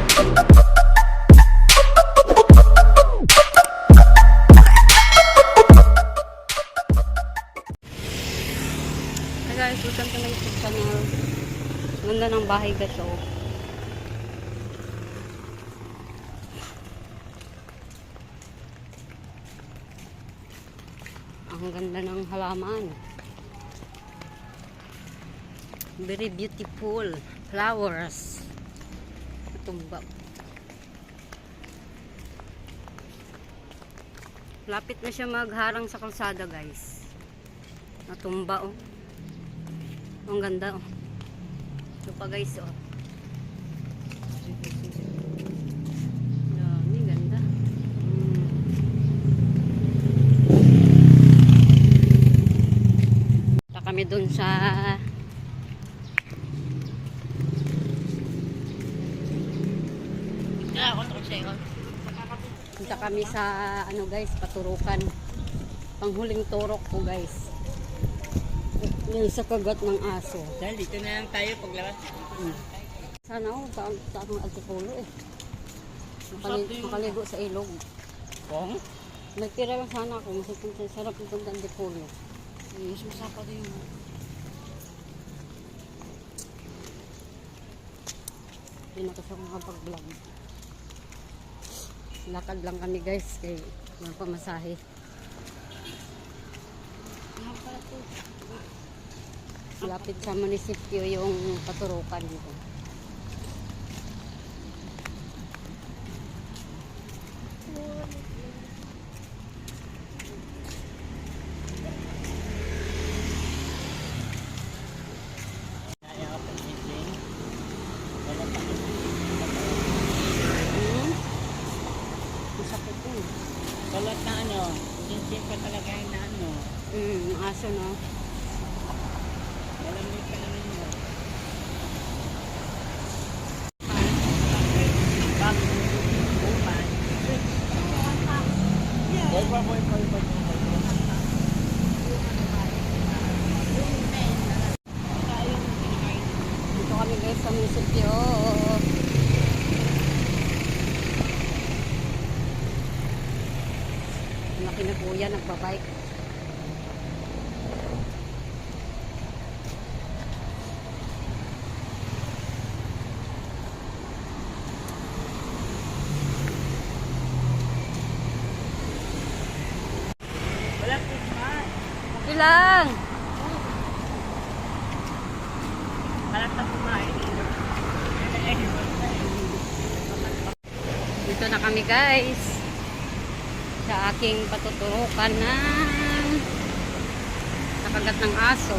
Guys, welcome to my channel. Ganda ng bahay ka to. Ang ganda ng halaman. Very beautiful flowers. Tumba. Lapit na siya magharang sa kalsada guys. Natumba oh. Ang ganda oh. Ito pa guys oh. Mm. Punta kami dun sa Punta kami sa ano guys, paturukan. Panghuling turok ko guys. Yung sa kagat ng aso. Dahil dito na lang tayo paglabas. Hmm. Sana ako sa sa akong altipulo eh. Makali, makaligo sa ilog. Kung? Nagtira lang sana ako. Masipin sa sarap ng punta altipulo. Yes, masapa din yung... Hindi na kasi ako makapag-vlog. Lakad lang kami guys kay mga pamasahe. Lapit sa munisipyo yung paturukan dito. Masakit yun. Balat na ano, sising pa talaga yung na ano. Hmm, yung aso no. Alam mo pa naman yun. Bag, upan. Boy pa, boy pa, boy pa. Dito kami guys sa munisipyo. Laki na kuya, nagbabike. Okay lang. Balat na kumain. Dito na kami guys. Sa aking patuturukan ng nakagat ng aso.